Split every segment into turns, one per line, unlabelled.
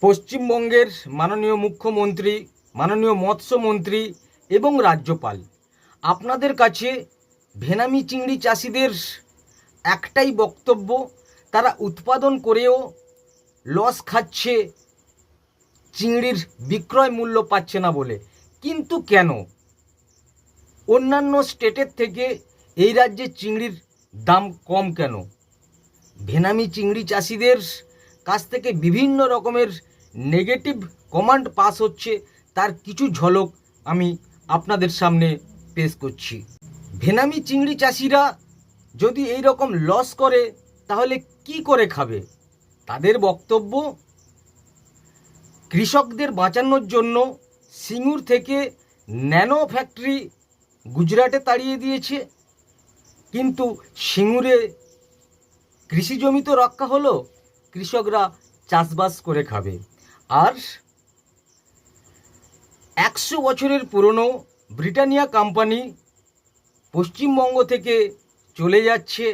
পশ্চিমবঙ্গের মাননীয় মুখ্যমন্ত্রী, মাননীয় মৎস্যমন্ত্রী এবং রাজ্যপাল। আপনাদের কাছে ভেনামি চিংড়ি চাষিদের একটাই বক্তব্য, তারা উৎপাদন করেও লস খাচ্ছে, চিংড়ির বিক্রয় মূল্য পাচ্ছে না বলে। কিন্তু কেন? অন্যান্য স্টেটের থেকে এই রাজ্যে চিংড়ির দাম কম কেন? ভেনামি চিংড়ি চাষিদের কাছ থেকে বিভিন্ন রকমের নেগেটিভ কমান্ড পাস হচ্ছে, তার কিছু ঝলক আমি আপনাদের সামনে পেশ করছি। ভেনামি চিংড়ি চাষিরা যদি এই রকম লস করে, তাহলে কি করে খাবে? তাদের বক্তব্য, কৃষকদের বাঁচানোর জন্য সিঙ্গুর থেকে ন্যানো ফ্যাক্টরি গুজরাটে তাড়িয়ে দিয়েছে। কিন্তু সিঙ্গুরে কৃষি জমি তো রক্ষা হলো? কৃষকরা চাষবাস করে খাবে। আর একশো বছরের পুরনো ব্রিটানিয়া কোম্পানি পশ্চিমবঙ্গ থেকে চলে যাচ্ছে।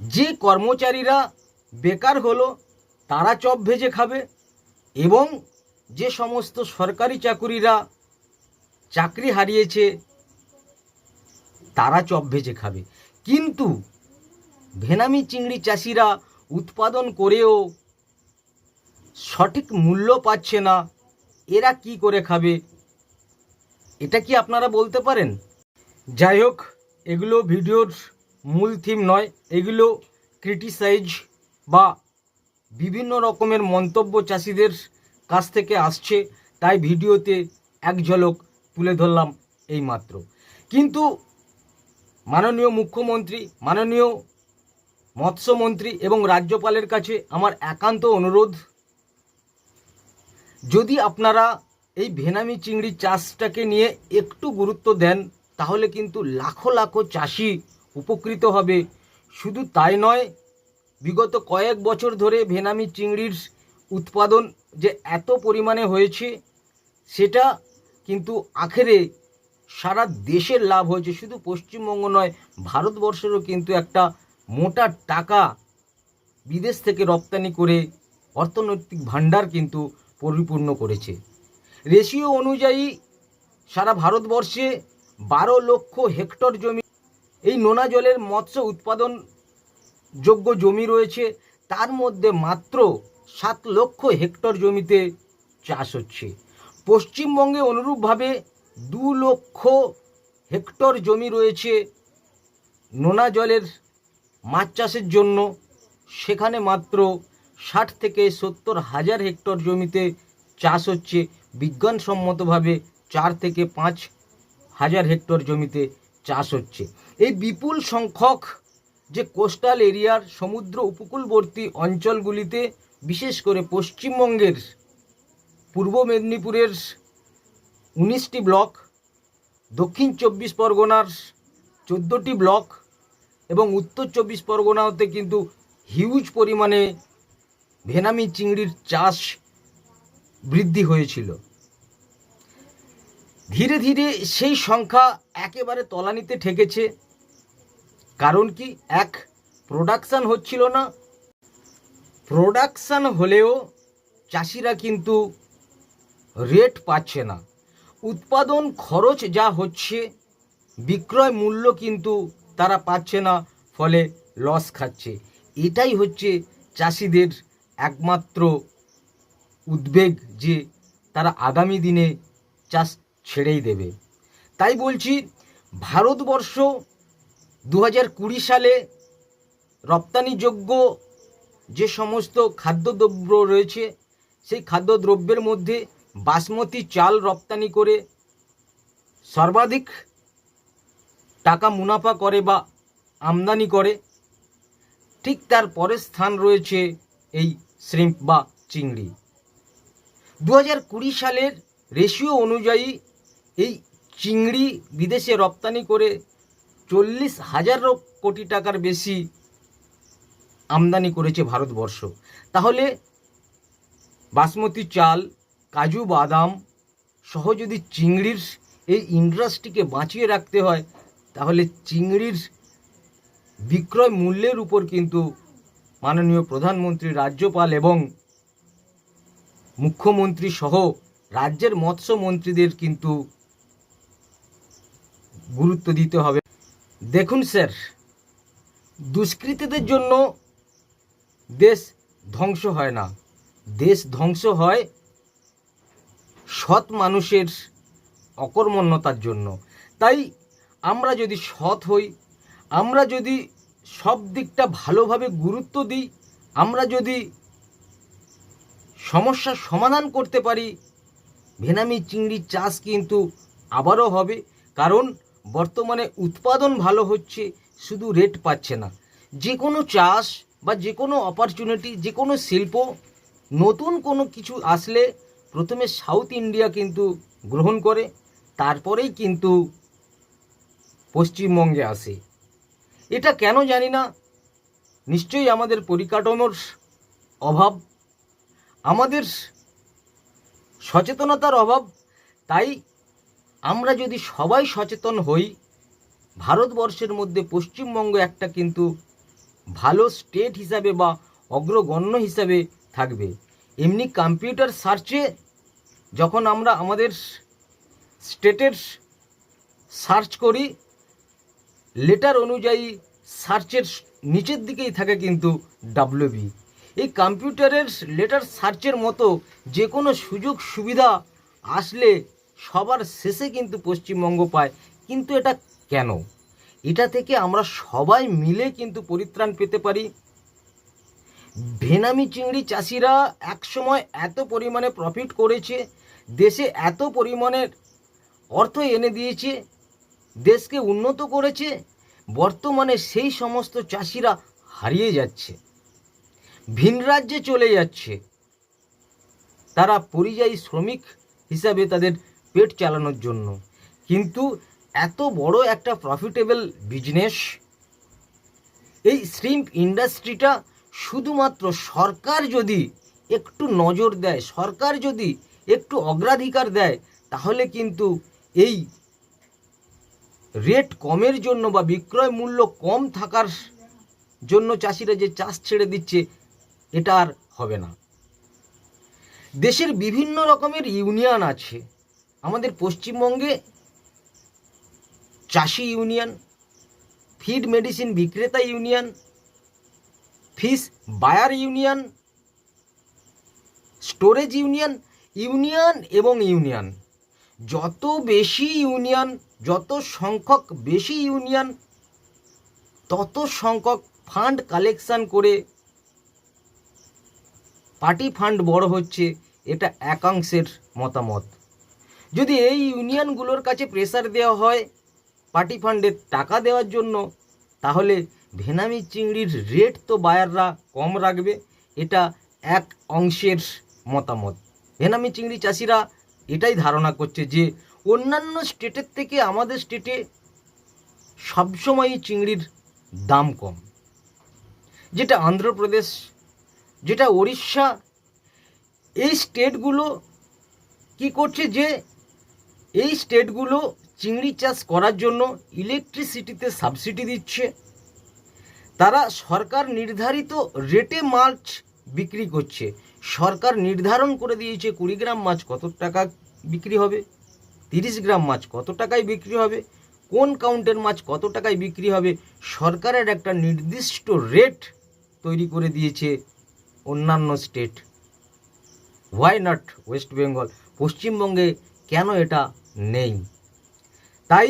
যে কর্মচারীরা বেকার হলো, তারা চপ ভেজে খাবে এবং যে সমস্ত সরকারি চাকুরিরা চাকরি হারিয়েছে, তারা চপ ভেজে খাবে। কিন্তু ভেনামি চিংড়ি চাষিরা উৎপাদন করেও সঠিক মূল্য পাচ্ছে না, এরা কি করে খাবে? এটা কি আপনারা বলতে পারেন? যাই হোক, এগুলো ভিডিওর মূল থিম নয়, এগুলো ক্রিটিসাইজ বা বিভিন্ন রকমের মন্তব্য চাষিদের কাছ থেকে আসছে, তাই ভিডিওতে এক ঝলক তুলে ধরলাম এই মাত্র কিন্তু মাননীয় মুখ্যমন্ত্রী, মাননীয় মৎস্যমন্ত্রী এবং রাজ্যপালের কাছে আমার একান্ত অনুরোধ। যদি আপনারা এই ভেনামি চিংড়ি চাষটাকে নিয়ে একটু গুরুত্ব দেন, তাহলে কিন্তু লাখো লাখো চাষি উপকৃত হবে। শুধু তাই নয়, বিগত কয়েক বছর ধরে ভেনামি চিংড়ির উৎপাদন যে এত পরিমাণে হয়েছে, সেটা কিন্তু আখেরে সারা দেশের লাভ হয়েছে। শুধু পশ্চিমবঙ্গ নয়, ভারতবর্ষেরও কিন্তু একটা মোটা টাকা বিদেশ থেকে রপ্তানি করে অর্থনৈতিক ভাণ্ডার কিন্তু পরিপূর্ণ করেছে। রেশিও অনুযায়ী সারা ভারতবর্ষে বারো লক্ষ হেক্টর জমি, এই নোনা জলের মৎস্য উৎপাদন যোগ্য জমি রয়েছে। তার মধ্যে মাত্র সাত লক্ষ হেক্টর জমিতে চাষ হচ্ছে। পশ্চিমবঙ্গে অনুরূপভাবে দু লক্ষ হেক্টর জমি রয়েছে নোনা জলের মাছ চাষের জন্য সেখানে মাত্র ষাট থেকে সত্তর হাজার হেক্টর জমিতে চাষ হচ্ছে। বিজ্ঞানসম্মতভাবে চার থেকে পাঁচ হাজার হেক্টর জমিতে চাষ হচ্ছে। এই বিপুল সংখ্যক যে কোস্টাল এরিয়ার সমুদ্র উপকূলবর্তী অঞ্চলগুলিতে, বিশেষ করে পশ্চিমবঙ্গের পূর্ব মেদিনীপুরের উনিশটি ব্লক, দক্ষিণ চব্বিশ পরগনার চোদ্দোটি ব্লক এবং উত্তর চব্বিশ পরগনাতে কিন্তু হিউজ পরিমাণে ভেনামি চিংড়ির চাষ বৃদ্ধি হয়েছিল। ধীরে ধীরে সেই সংখ্যা একেবারে তলানিতে ঠেকেছে। কারণ কি? এক প্রোডাকশান হচ্ছিল না। প্রোডাকশান হলেও চাষিরা কিন্তু রেট পাচ্ছে না। উৎপাদন খরচ যা হচ্ছে, বিক্রয় মূল্য কিন্তু তারা পাচ্ছে না, ফলে লস খাচ্ছে। এটাই হচ্ছে চাষিদের একমাত্র উদ্বেগ যে তারা আগামী দিনে চাষ ছেড়েই দেবে। তাই বলছি, ভারতবর্ষ দু হাজার কুড়ি সালে রপ্তানিযোগ্য যে সমস্ত খাদ্যদ্রব্য রয়েছে, সেই খাদ্যদ্রব্যের মধ্যে বাসমতি চাল রপ্তানি করে সর্বাধিক টাকা মুনাফা করে বা আমদানি করে, ঠিক তার পরের স্থান রয়েছে এই শ্রিম্প বা চিংড়ি। দু কুড়ি সালের রেশিও অনুযায়ী এই চিংড়ি বিদেশে রপ্তানি করে চল্লিশ হাজার কোটি টাকার বেশি আমদানি করেছে ভারতবর্ষ। তাহলে বাসমতি চাল, কাজু বাদাম সহ যদি চিংড়ির এই ইন্ডাস্ট্রিকে বাঁচিয়ে রাখতে হয় তাহলে চিংড়ির বিক্রয় মূল্যের উপর কিন্তু মাননীয় প্রধানমন্ত্রী, রাজ্যপাল এবং মুখ্যমন্ত্রী সহ রাজ্যের মৎস্যমন্ত্রীদের কিন্তু গুরুত্ব দিতে হবে। দেখুন স্যার, দুষ্কৃতীদের জন্য দেশ ধ্বংস হয় না। দেশ ধ্বংস হয় সৎ মানুষের অকর্মণ্যতার জন্য। তাই আমরা যদি সৎ হই, আমরা যদি সব দিকটা ভালোভাবে গুরুত্ব দিই, আমরা যদি সমস্যার সমাধান করতে পারি, ভেনামি চিংড়ির চাষ কিন্তু আবারও হবে, কারণ বর্তমানে উৎপাদন ভালো হচ্ছে, শুধু রেট পাচ্ছে না। যে কোনো চাষ বা যে কোনো অপরচুনিটি যে কোনো শিল্প, নতুন কোনো কিছু আসলে প্রথমে সাউথ ইন্ডিয়া কিন্তু গ্রহণ করে, তারপরেই কিন্তু পশ্চিমবঙ্গে আসে। এটা কেন জানি না? নিশ্চয়ই আমাদের পরিকাঠামোর অভাব, আমাদের সচেতনতার অভাব। তাই আমরা যদি সবাই সচেতন হই, ভারতবর্ষের মধ্যে পশ্চিমবঙ্গ একটা কিন্তু ভালো স্টেট হিসাবে বা অগ্রগণ্য হিসাবে থাকবে। এমনি কম্পিউটার সার্চে যখন আমরা আমাদের স্টেটের সার্চ করি লেটার অনুযায়ী সার্চের নিচের দিকেই থাকে কিন্তু ডাব্লিউবি এই কম্পিউটারের লেটার সার্চের মতো যে কোনো সুযোগ সুবিধা আসলে সবার শেষে কিন্তু পশ্চিমবঙ্গ পায়। কিন্তু এটা কেন? এটা থেকে আমরা সবাই মিলে কিন্তু পরিত্রাণ পেতে পারি। ভেনামি চিংড়ি চাষিরা একসময় এত পরিমাণে প্রফিট করেছে, দেশে এত পরিমাণের অর্থ এনে দিয়েছে দেশকে উন্নত করেছে, বর্তমানে সেই সমস্ত চাষিরা হারিয়ে যাচ্ছে। ভিন রাজ্যে চলে যাচ্ছে। তারা পরিযায়ী শ্রমিক হিসাবে তাদের পেট চালানোর জন্য। কিন্তু এত বড় একটা প্রফিটেবল বিজনেস এই শ্রিম্প ইন্ডাস্ট্রিটা শুধুমাত্র সরকার যদি একটু নজর দেয়, সরকার যদি একটু অগ্রাধিকার দেয়, তাহলে কিন্তু এই রেট কমের জন্য বা বিক্রয় মূল্য কম থাকার জন্য চাষিরা যে চাষ ছেড়ে দিচ্ছে, এটা আর হবে না। দেশের বিভিন্ন রকমের ইউনিয়ন আছে। আমাদের পশ্চিমবঙ্গে চাষি ইউনিয়ন ফিড মেডিসিন বিক্রেতা union fish buyer union storage union union এবং ইউনিয়ন। যত বেশি ইউনিয়ন, যত সংখ্যক বেশি ইউনিয়ন, তত সংখ্যক ফান্ড কালেকশন করে পার্টি ফান্ড বড় হচ্ছে, এটা একাংশের মতামত। যদি এই ইউনিয়নগুলোর কাছে প্রেসার দেওয়া হয়, পার্টি ফান্ডের টাকা দেওয়ার জন্য, তাহলে ভেনামি চিংড়ির রেট তো বায়াররা কম রাখবে, এটা এক অংশের মতামত। ভেনামি চিংড়ি চাষিরা এটাই ধারণা করছে যে অন্যান্য স্টেটের থেকে আমাদের স্টেটে সবসময়ই চিংড়ির দাম কম। যেটা অন্ধ্রপ্রদেশ যেটা উড়িষ্যা এই স্টেটগুলো কি করছে যে এই স্টেটগুলো চিংড়ি চাষ করার জন্য ইলেকট্রিসিটিতে সাবসিডি দিচ্ছে। তারা সরকার নির্ধারিত রেটে মাছ বিক্রি করছে। সরকার নির্ধারণ করে দিয়েছে কুড়ি গ্রাম মাছ কত টাকা বিক্রি হবে? তিরিশ গ্রাম মাছ কত টাকায় বিক্রি হবে? কোন কাউন্টের মাছ কত টাকায় বিক্রি হবে? সরকারের একটা নির্দিষ্ট রেট তৈরি করে দিয়েছে অন্যান্য state. Why not West Bengal পশ্চিমবঙ্গে কেন এটা নেই? তাই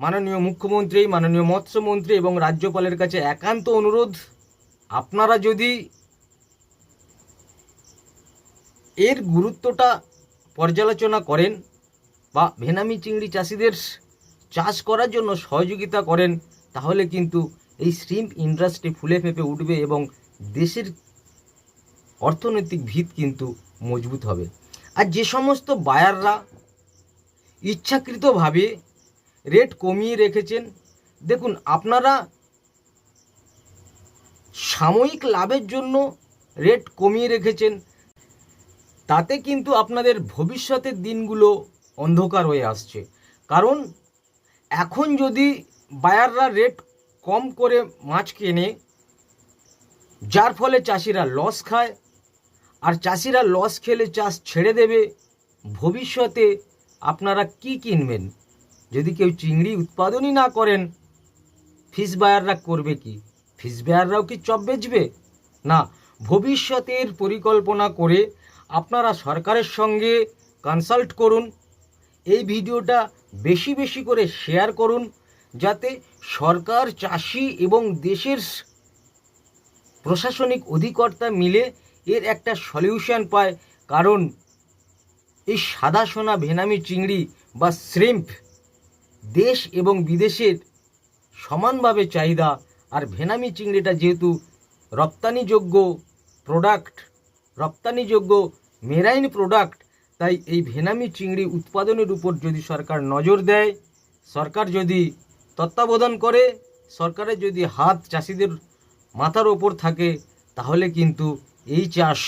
মাননীয় মুখ্যমন্ত্রী, মাননীয় মৎস্যমন্ত্রী এবং রাজ্যপালের কাছে একান্ত অনুরোধ, আপনারা যদি এর গুরুত্বটা পর্যালোচনা করেন বা ভেনামি চিংড়ি চাষিদের চাষ করার জন্য সহযোগিতা করেন, তাহলে কিন্তু এই শ্রিম্প ইন্ডাস্ট্রি ফুলে ফেঁপে উঠবে এবং দেশের অর্থনৈতিক ভিত কিন্তু মজবুত হবে। আর যে সমস্ত বায়াররা ইচ্ছাকৃতভাবে রেট কমিয়ে রেখেছেন, দেখুন আপনারা সাময়িক লাভের জন্য রেট কমিয়ে রেখেছেন তাতে কিন্তু আপনাদের ভবিষ্যতের দিনগুলো অন্ধকার হয়ে আসছে। কারণ এখন যদি বায়াররা রেট কম করে মাছ কেনে, যার ফলে চাষিরা লস খায়, আর চাষিরা লস খেলে চাষ ছেড়ে দেবে, ভবিষ্যতে আপনারা কি কিনবেন? যদি কেউ চিংড়ি উৎপাদনই না করেন ফিশ বায়াররা করবে কি? ফিশ বায়াররাও কি চপ বেচবে? না, ভবিষ্যতের পরিকল্পনা করে আপনারা সরকারের সঙ্গে কনসাল্ট করুন। এই ভিডিওটা বেশি বেশি করে শেয়ার করুন, যাতে সরকার, চাষি এবং দেশের প্রশাসনিক অধিকর্তা মিলে এর একটা সলিউশন পায়। কারণ এই সাদা সোনা ভেনামি চিংড়ি বা শ্রিম্প দেশ এবং বিদেশের সমানভাবে চাহিদা আর ভেনামি চিংড়িটা যেহেতু রপ্তানিযোগ্য প্রোডাক্ট রপ্তানিযোগ্য মেরাইন প্রোডাক্ট তাই এই ভেনামি চিংড়ি উৎপাদনের উপর যদি সরকার নজর দেয়, সরকার যদি তত্ত্বাবধান করে, সরকারের যদি হাত চাষিদের মাথার ওপর থাকে, তাহলে কিন্তু এই চাষ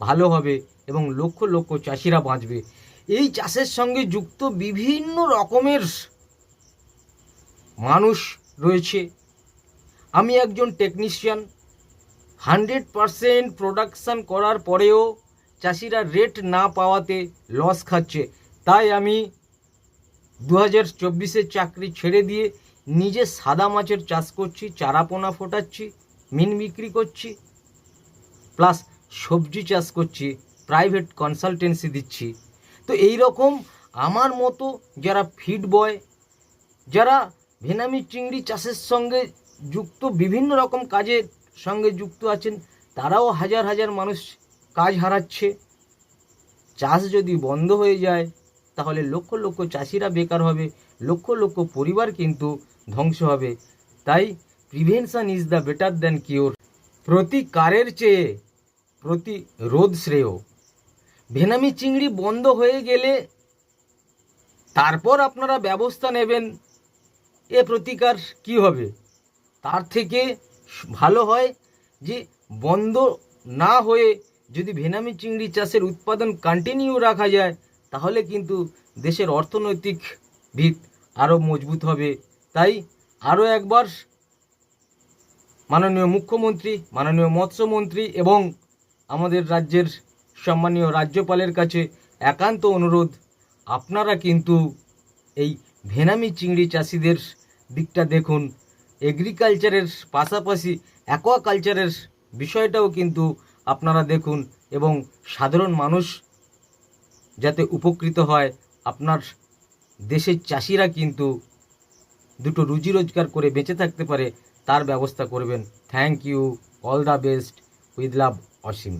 ভালো হবে এবং লক্ষ লক্ষ চাষিরা বাঁচবে। এই চাষের সঙ্গে যুক্ত বিভিন্ন রকমের মানুষ রয়েছে। আমি একজন টেকনিশিয়ান হান্ড্রেড পারসেন্ট প্রোডাকশান করার পরেও চাষিরা রেট না পাওয়াতে লস খাচ্ছে। তাই আমি দু হাজার চব্বিশের চাকরি ছেড়ে দিয়ে নিজে সাদা মাছের চাষ করছি, চারাপোনা ফোটাচ্ছি, মিন বিক্রি করছি প্লাস সবজি চাষ করছি প্রাইভেট কনসালটেন্সি দিচ্ছি। তো এই রকম আমার মতো যারা ফিড বয় যারা ভেনামি চিংড়ি চাষের সঙ্গে যুক্ত, বিভিন্ন রকম কাজের সঙ্গে যুক্ত আছেন, তারাও হাজার হাজার মানুষ কাজ হারাচ্ছে। চাষ যদি বন্ধ হয়ে যায়, তাহলে লক্ষ লক্ষ চাষিরা বেকার হবে, লক্ষ লক্ষ পরিবার কিন্তু ধ্বংস হবে। তাই prevention is the better than cure প্রতিকারের চেয়ে প্রতিরোধ শ্রেয়। ভেনামি চিংড়ি বন্ধ হয়ে গেলে তারপর আপনারা ব্যবস্থা নেবেন। এ প্রতিকার কি হবে? তার থেকে ভালো হয় যে বন্ধ না হয়ে যদি ভেনামি চিংড়ি চাষের উৎপাদন কন্টিনিউ রাখা যায়, তাহলে কিন্তু দেশের অর্থনৈতিক ভিত আরও মজবুত হবে। তাই আরও একবার মাননীয় মুখ্যমন্ত্রী, মাননীয় মৎস্যমন্ত্রী এবং আমাদের রাজ্যের সম্মানীয় রাজ্যপালের কাছে একান্ত অনুরোধ, আপনারা কিন্তু এই ভেনামি চিংড়ি চাষিদের দিকটা দেখুন। এগ্রিকালচারের পাশাপাশি অ্যাকোয়াকালচারের বিষয়টাও কিন্তু আপনারা দেখুন এবং সাধারণ মানুষ যাতে উপকৃত হয়, আপনার দেশের চাষিরা কিন্তু দুটো রুজি রোজগার করে বেঁচে থাকতে পারে, তার ব্যবস্থা করবেন। Thank you all the best with love Asim